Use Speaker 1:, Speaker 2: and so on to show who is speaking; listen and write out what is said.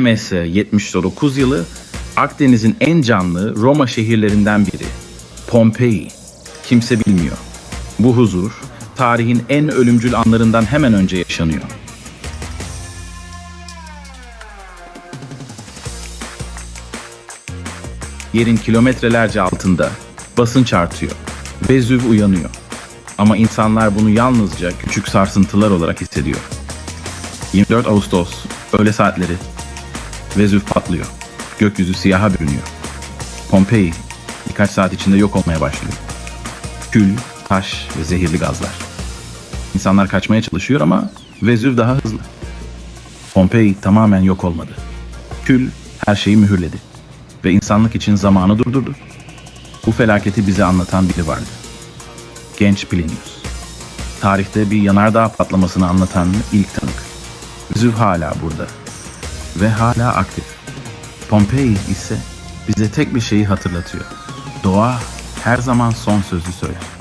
Speaker 1: MS 79 yılı Akdeniz'in en canlı Roma şehirlerinden biri. Pompei. Kimse bilmiyor. Bu huzur tarihin en ölümcül anlarından hemen önce yaşanıyor. Yerin kilometrelerce altında basınç artıyor. Vezüv uyanıyor. Ama insanlar bunu yalnızca küçük sarsıntılar olarak hissediyor. 24 Ağustos, öğle saatleri. Vezüv patlıyor. Gökyüzü siyaha bürünüyor. Pompei birkaç saat içinde yok olmaya başlıyor. Kül, taş ve zehirli gazlar. İnsanlar kaçmaya çalışıyor ama Vezüv daha hızlı. Pompei tamamen yok olmadı. Kül her şeyi mühürledi ve insanlık için zamanı durdurdu. Bu felaketi bize anlatan biri vardı. Genç Plinius. Tarihte bir yanardağ patlamasını anlatan ilk tanık. Vezüv hala burada ve hala aktif. Pompei ise bize tek bir şeyi hatırlatıyor. Doğa her zaman son sözü söyler.